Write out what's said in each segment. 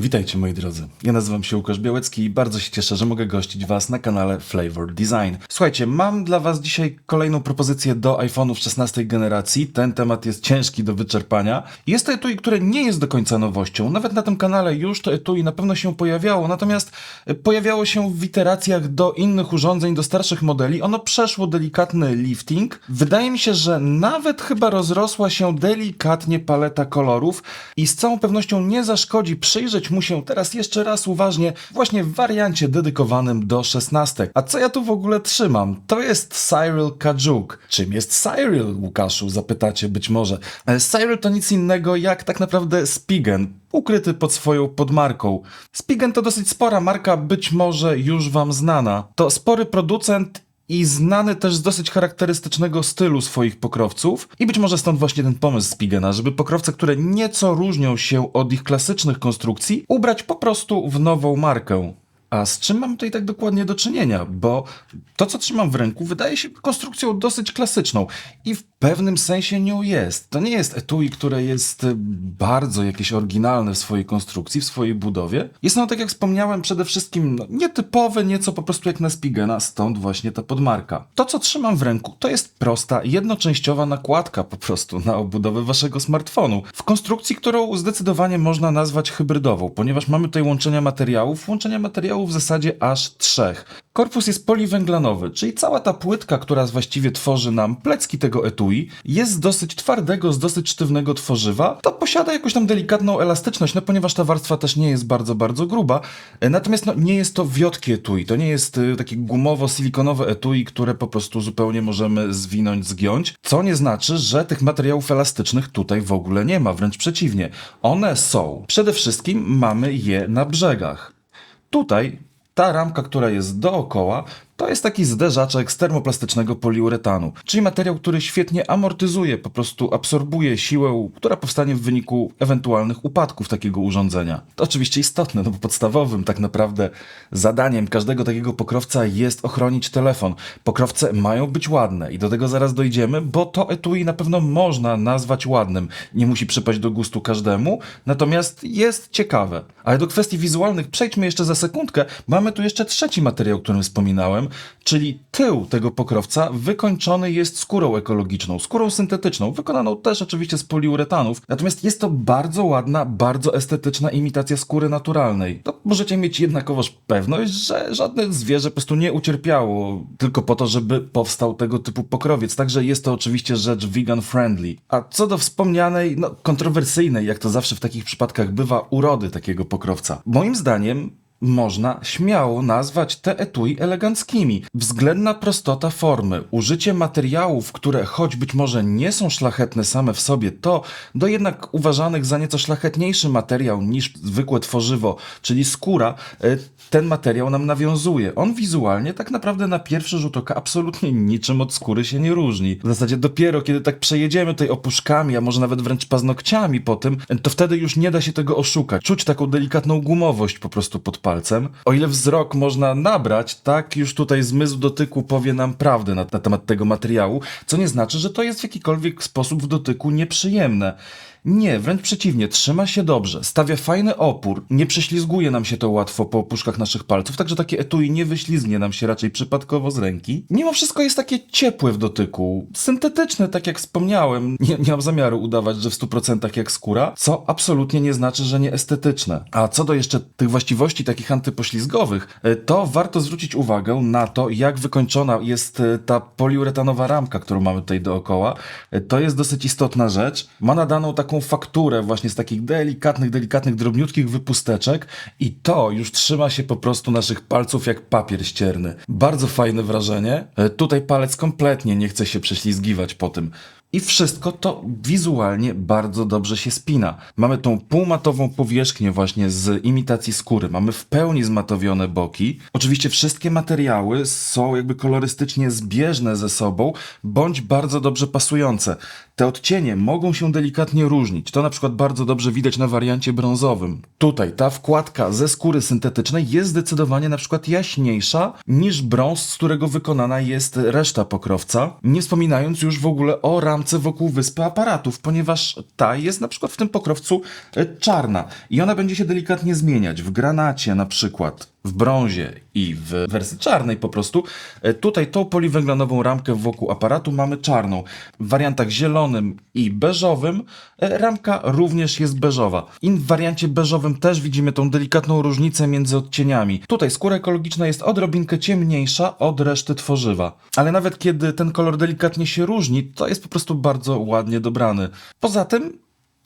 Witajcie moi drodzy. Ja nazywam się Łukasz Białecki i bardzo się cieszę, że mogę gościć Was na kanale Flavor Design. Słuchajcie, mam dla Was dzisiaj kolejną propozycję do iPhone'ów 16 generacji. Ten temat jest ciężki do wyczerpania. Jest to etui, które nie jest do końca nowością. Nawet na tym kanale już to etui na pewno się pojawiało, natomiast e, pojawiało się w iteracjach do innych urządzeń, do starszych modeli. Ono przeszło delikatny lifting. Wydaje mi się, że nawet chyba rozrosła się delikatnie paleta kolorów i z całą pewnością nie zaszkodzi przyjrzeć mu się teraz jeszcze raz uważnie właśnie w wariancie dedykowanym do 16. A co ja tu w ogóle trzymam? To jest Cyril Kajuk. Czym jest Cyril, Łukaszu? Zapytacie być może. E, Cyril to nic innego jak tak naprawdę Spigen, ukryty pod swoją podmarką. Spigen to dosyć spora marka, być może już wam znana. To spory producent i znany też z dosyć charakterystycznego stylu swoich pokrowców. I być może stąd właśnie ten pomysł Spigena, żeby pokrowce, które nieco różnią się od ich klasycznych konstrukcji, ubrać po prostu w nową markę. A z czym mam tutaj tak dokładnie do czynienia? Bo to, co trzymam w ręku, wydaje się konstrukcją dosyć klasyczną i w pewnym sensie nią jest. To nie jest etui, które jest e, bardzo jakieś oryginalne w swojej konstrukcji, w swojej budowie. Jest ono, tak jak wspomniałem, przede wszystkim no, nietypowe, nieco po prostu jak na Spigena, stąd właśnie ta podmarka. To, co trzymam w ręku, to jest prosta, jednoczęściowa nakładka po prostu na obudowę waszego smartfonu. W konstrukcji, którą zdecydowanie można nazwać hybrydową, ponieważ mamy tutaj łączenia materiałów, łączenia materiałów w zasadzie aż trzech. Korpus jest poliwęglanowy, czyli cała ta płytka, która właściwie tworzy nam plecki tego etui, jest z dosyć twardego, z dosyć sztywnego tworzywa. To posiada jakąś tam delikatną elastyczność, no ponieważ ta warstwa też nie jest bardzo, bardzo gruba. Natomiast no, nie jest to wiotkie etui, to nie jest y, takie gumowo-silikonowe etui, które po prostu zupełnie możemy zwinąć, zgiąć, co nie znaczy, że tych materiałów elastycznych tutaj w ogóle nie ma, wręcz przeciwnie. One są. Przede wszystkim mamy je na brzegach. Tutaj ta ramka, która jest dookoła, to jest taki zderzaczek z termoplastycznego poliuretanu, czyli materiał, który świetnie amortyzuje, po prostu absorbuje siłę, która powstanie w wyniku ewentualnych upadków takiego urządzenia. To oczywiście istotne, no bo podstawowym tak naprawdę zadaniem każdego takiego pokrowca jest ochronić telefon. Pokrowce mają być ładne i do tego zaraz dojdziemy, bo to etui na pewno można nazwać ładnym. Nie musi przypaść do gustu każdemu, natomiast jest ciekawe. Ale do kwestii wizualnych przejdźmy jeszcze za sekundkę. Mamy tu jeszcze trzeci materiał, o którym wspominałem, czyli tył tego pokrowca wykończony jest skórą ekologiczną, skórą syntetyczną, wykonaną też oczywiście z poliuretanów. Natomiast jest to bardzo ładna, bardzo estetyczna imitacja skóry naturalnej. To możecie mieć jednakowoż pewność, że żadne zwierzę po prostu nie ucierpiało tylko po to, żeby powstał tego typu pokrowiec. Także jest to oczywiście rzecz vegan friendly. A co do wspomnianej, no kontrowersyjnej, jak to zawsze w takich przypadkach bywa, urody takiego pokrowca. Moim zdaniem można śmiało nazwać te etui eleganckimi. Względna prostota formy, użycie materiałów, które choć być może nie są szlachetne same w sobie, to do jednak uważanych za nieco szlachetniejszy materiał niż zwykłe tworzywo, czyli skóra, e, ten materiał nam nawiązuje. On wizualnie tak naprawdę na pierwszy rzut oka absolutnie niczym od skóry się nie różni. W zasadzie dopiero kiedy tak przejedziemy tutaj opuszkami, a może nawet wręcz paznokciami po tym, to wtedy już nie da się tego oszukać. Czuć taką delikatną gumowość po prostu pod palcem. O ile wzrok można nabrać, tak już tutaj zmysł dotyku powie nam prawdę na, na temat tego materiału, co nie znaczy, że to jest w jakikolwiek sposób w dotyku nieprzyjemne. Nie, wręcz przeciwnie, trzyma się dobrze, stawia fajny opór, nie prześlizguje nam się to łatwo po opuszkach naszych palców, także takie etui nie wyślizgnie nam się raczej przypadkowo z ręki. Mimo wszystko jest takie ciepłe w dotyku, syntetyczne, tak jak wspomniałem, nie, nie mam zamiaru udawać, że w 100% jak skóra, co absolutnie nie znaczy, że nie estetyczne. A co do jeszcze tych właściwości takich antypoślizgowych, e, to warto zwrócić uwagę na to, jak wykończona jest e, ta poliuretanowa ramka, którą mamy tutaj dookoła. E, To jest dosyć istotna rzecz. Ma nadaną taką fakturę właśnie z takich delikatnych, delikatnych, drobniutkich wypusteczek i to już trzyma się po prostu naszych palców jak papier ścierny. Bardzo fajne wrażenie. E, Tutaj palec kompletnie nie chce się prześlizgiwać po tym. I wszystko to wizualnie bardzo dobrze się spina. Mamy tą półmatową powierzchnię właśnie z imitacji skóry. Mamy w pełni zmatowione boki. Oczywiście wszystkie materiały są jakby kolorystycznie zbieżne ze sobą, bądź bardzo dobrze pasujące. Te odcienie mogą się delikatnie różnić. To na przykład bardzo dobrze widać na wariancie brązowym. Tutaj ta wkładka ze skóry syntetycznej jest zdecydowanie na przykład jaśniejsza niż brąz, z którego wykonana jest reszta pokrowca. Nie wspominając już w ogóle o ramce ramce wokół wyspy aparatów, ponieważ ta jest na przykład w tym pokrowcu e, czarna i ona będzie się delikatnie zmieniać w granacie na przykład, w brązie i w wersji czarnej po prostu. E, Tutaj tą poliwęglanową ramkę wokół aparatu mamy czarną. W wariantach zielonym i beżowym e, ramka również jest beżowa. I w wariancie beżowym też widzimy tą delikatną różnicę między odcieniami. Tutaj skóra ekologiczna jest odrobinkę ciemniejsza od reszty tworzywa. Ale nawet kiedy ten kolor delikatnie się różni, to jest po prostu bardzo ładnie dobrany. Poza tym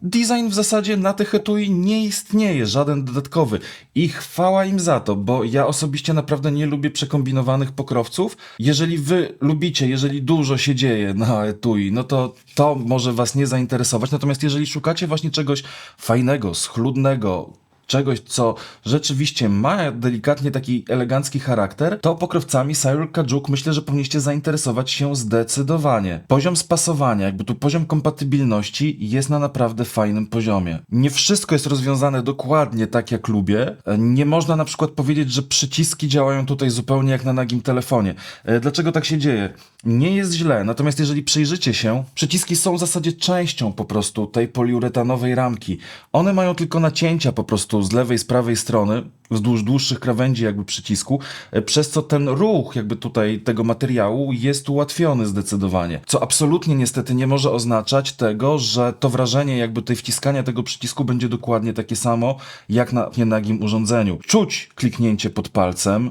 Design w zasadzie na tych etui nie istnieje, żaden dodatkowy. I chwała im za to, bo ja osobiście naprawdę nie lubię przekombinowanych pokrowców. Jeżeli wy lubicie, jeżeli dużo się dzieje na etui, no to to może was nie zainteresować. Natomiast jeżeli szukacie właśnie czegoś fajnego, schludnego, czegoś, co rzeczywiście ma delikatnie taki elegancki charakter, to pokrowcami Cyril Kajuk myślę, że powinniście zainteresować się zdecydowanie. Poziom spasowania, jakby tu poziom kompatybilności jest na naprawdę fajnym poziomie. Nie wszystko jest rozwiązane dokładnie tak, jak lubię. Nie można na przykład powiedzieć, że przyciski działają tutaj zupełnie jak na nagim telefonie. E, Dlaczego tak się dzieje? Nie jest źle, natomiast jeżeli przyjrzycie się, przyciski są w zasadzie częścią po prostu tej poliuretanowej ramki. One mają tylko nacięcia po prostu z lewej, z prawej strony, wzdłuż dłuższych krawędzi jakby przycisku, e, przez co ten ruch jakby tutaj tego materiału jest ułatwiony zdecydowanie. Co absolutnie niestety nie może oznaczać tego, że to wrażenie jakby tej wciskania tego przycisku będzie dokładnie takie samo jak na nienagim urządzeniu. Czuć kliknięcie pod palcem,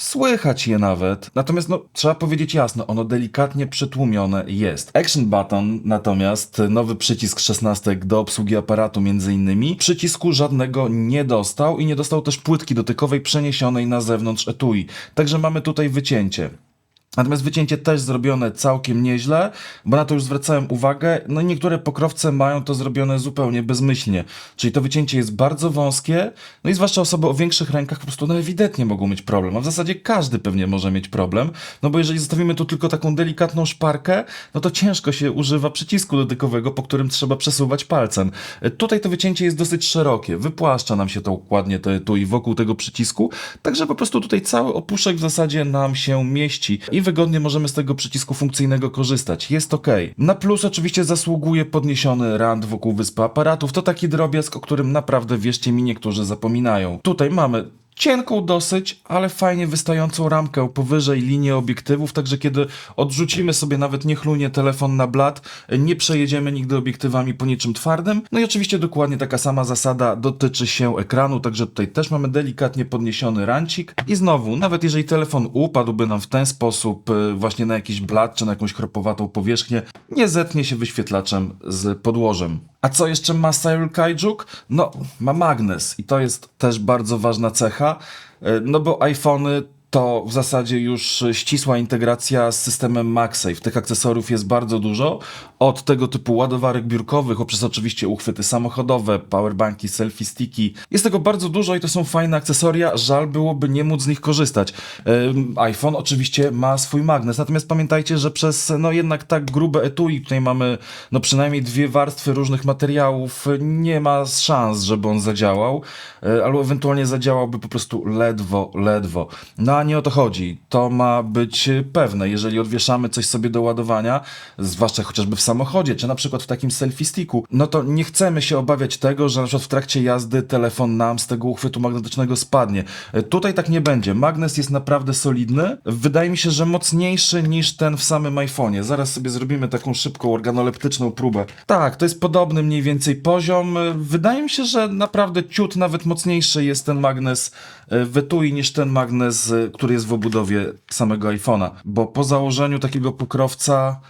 Słychać je nawet. Natomiast no, trzeba powiedzieć jasno, ono delikatnie przytłumione jest. Action Button natomiast, nowy przycisk 16 do obsługi aparatu między innymi, przycisku żadnego nie dostał i nie dostał też płytki dotykowej przeniesionej na zewnątrz etui. Także mamy tutaj wycięcie. Natomiast wycięcie też zrobione całkiem nieźle, bo na to już zwracałem uwagę. No i niektóre pokrowce mają to zrobione zupełnie bezmyślnie. Czyli to wycięcie jest bardzo wąskie, no i zwłaszcza osoby o większych rękach po prostu no ewidentnie mogą mieć problem. A w zasadzie każdy pewnie może mieć problem, no bo jeżeli zostawimy tu tylko taką delikatną szparkę, no to ciężko się używa przycisku dotykowego, po którym trzeba przesuwać palcem. Tutaj to wycięcie jest dosyć szerokie, wypłaszcza nam się to ładnie to, tu i wokół tego przycisku, także po prostu tutaj cały opuszek w zasadzie nam się mieści i wygodnie możemy z tego przycisku funkcyjnego korzystać. Jest ok. Na plus oczywiście zasługuje podniesiony rand wokół wyspy aparatów. To taki drobiazg, o którym naprawdę, wierzcie mi, niektórzy zapominają. Tutaj mamy cienką dosyć, ale fajnie wystającą ramkę powyżej linii obiektywów, także kiedy odrzucimy sobie nawet niechlujnie telefon na blat, nie przejedziemy nigdy obiektywami po niczym twardym. No i oczywiście dokładnie taka sama zasada dotyczy się ekranu, także tutaj też mamy delikatnie podniesiony rancik i znowu, nawet jeżeli telefon upadłby nam w ten sposób y, właśnie na jakiś blat czy na jakąś chropowatą powierzchnię, nie zetnie się wyświetlaczem z podłożem. A co jeszcze ma Cyril Kaijuk? No, ma magnes i to jest też bardzo ważna cecha, e, no bo iPhony to w zasadzie już ścisła integracja z systemem MagSafe. Tych akcesoriów jest bardzo dużo. Od tego typu ładowarek biurkowych, poprzez oczywiście uchwyty samochodowe, powerbanki, selfie sticki. Jest tego bardzo dużo i to są fajne akcesoria. Żal byłoby nie móc z nich korzystać. IPhone oczywiście ma swój magnes, natomiast pamiętajcie, że przez no jednak tak grube etui, tutaj mamy no przynajmniej dwie warstwy różnych materiałów, nie ma szans, żeby on zadziałał, e, albo ewentualnie zadziałałby po prostu ledwo, ledwo. No nie o to chodzi. To ma być pewne. Jeżeli odwieszamy coś sobie do ładowania, zwłaszcza chociażby w samochodzie, czy na przykład w takim selfie sticku, no to nie chcemy się obawiać tego, że na przykład w trakcie jazdy telefon nam z tego uchwytu magnetycznego spadnie. E, Tutaj tak nie będzie. Magnes jest naprawdę solidny. Wydaje mi się, że mocniejszy niż ten w samym iPhone'ie. Zaraz sobie zrobimy taką szybką organoleptyczną próbę. Tak, to jest podobny mniej więcej poziom. E, Wydaje mi się, że naprawdę ciut nawet mocniejszy jest ten magnes e, w etui niż ten magnes, e, który jest w obudowie samego iPhone'a. Bo po założeniu takiego pokrowca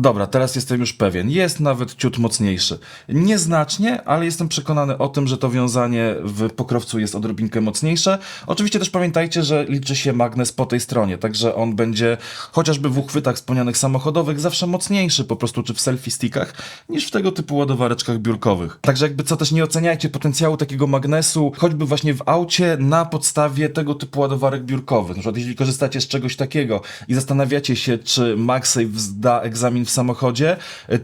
Dobra, teraz jestem już pewien. Jest nawet ciut mocniejszy. Nieznacznie, ale jestem przekonany o tym, że to wiązanie w pokrowcu jest odrobinkę mocniejsze. Oczywiście też pamiętajcie, że liczy się magnes po tej stronie, także on będzie chociażby w uchwytach wspomnianych samochodowych zawsze mocniejszy po prostu, czy w selfie stickach, niż w tego typu ładowareczkach biurkowych. Także jakby co też nie oceniajcie potencjału takiego magnesu, choćby właśnie w aucie na podstawie tego typu ładowarek biurkowych. Na przykład jeśli korzystacie z czegoś takiego i zastanawiacie się, czy MagSafe zda egzamin w samochodzie,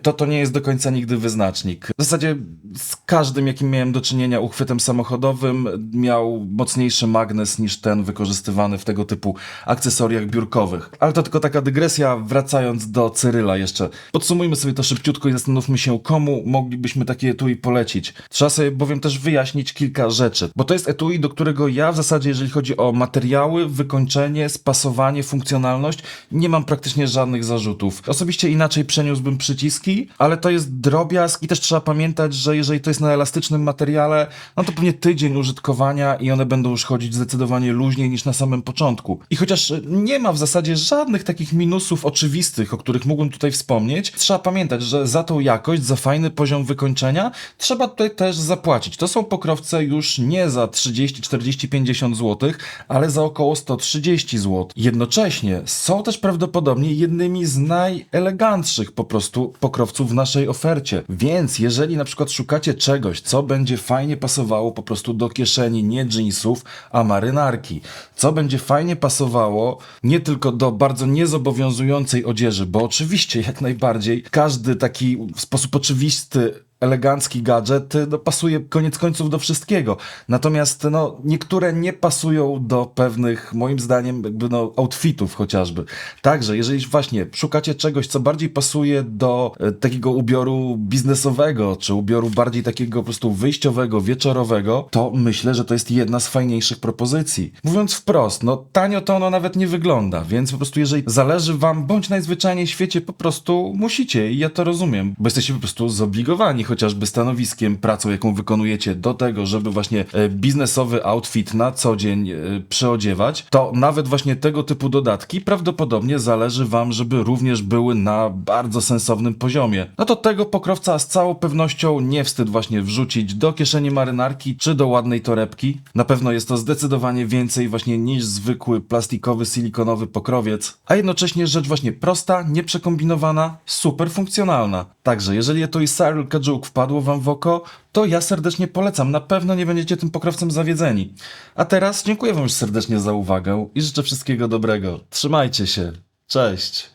to to nie jest do końca nigdy wyznacznik. W zasadzie z każdym, jakim miałem do czynienia uchwytem samochodowym, miał mocniejszy magnes niż ten wykorzystywany w tego typu akcesoriach biurkowych. Ale to tylko taka dygresja, wracając do Cyryla jeszcze. Podsumujmy sobie to szybciutko i zastanówmy się, komu moglibyśmy takie etui polecić. Trzeba sobie bowiem też wyjaśnić kilka rzeczy, bo to jest etui, do którego ja w zasadzie, jeżeli chodzi o materiały, wykończenie, spasowanie, funkcjonalność, nie mam praktycznie żadnych zarzutów. Osobiście inaczej przeniósłbym przyciski, ale to jest drobiazg i też trzeba pamiętać, że jeżeli to jest na elastycznym materiale, no to pewnie tydzień użytkowania i one będą już chodzić zdecydowanie luźniej niż na samym początku. I chociaż nie ma w zasadzie żadnych takich minusów oczywistych, o których mógłbym tutaj wspomnieć, trzeba pamiętać, że za tą jakość, za fajny poziom wykończenia trzeba tutaj też zapłacić. To są pokrowce już nie za 30, 40, 50 zł, ale za około 130 zł. Jednocześnie są też prawdopodobnie jednymi z najelegantszych po prostu pokrowców w naszej ofercie. Więc jeżeli na przykład szukacie czegoś, co będzie fajnie pasowało po prostu do kieszeni nie jeansów, a marynarki, co będzie fajnie pasowało nie tylko do bardzo niezobowiązującej odzieży, bo oczywiście jak najbardziej każdy taki w sposób oczywisty elegancki gadżet no, pasuje koniec końców do wszystkiego. Natomiast no, niektóre nie pasują do pewnych, moim zdaniem, jakby no, outfitów chociażby. Także, jeżeli właśnie szukacie czegoś, co bardziej pasuje do e, takiego ubioru biznesowego, czy ubioru bardziej takiego po prostu wyjściowego, wieczorowego, to myślę, że to jest jedna z fajniejszych propozycji. Mówiąc wprost, no tanio to ono nawet nie wygląda, więc po prostu jeżeli zależy wam, bądź najzwyczajniej w świecie, po prostu musicie i ja to rozumiem, bo jesteście po prostu zobligowani chociażby stanowiskiem, pracą, jaką wykonujecie do tego, żeby właśnie e, biznesowy outfit na co dzień e, przeodziewać, to nawet właśnie tego typu dodatki prawdopodobnie zależy wam, żeby również były na bardzo sensownym poziomie. No to tego pokrowca z całą pewnością nie wstyd właśnie wrzucić do kieszeni marynarki czy do ładnej torebki. Na pewno jest to zdecydowanie więcej właśnie niż zwykły plastikowy, silikonowy pokrowiec, a jednocześnie rzecz właśnie prosta, nieprzekombinowana, super funkcjonalna. Także jeżeli to i Cyril Kajuk wpadło wam w oko, to ja serdecznie polecam. Na pewno nie będziecie tym pokrowcem zawiedzeni. A teraz dziękuję wam już serdecznie za uwagę i życzę wszystkiego dobrego. Trzymajcie się. Cześć.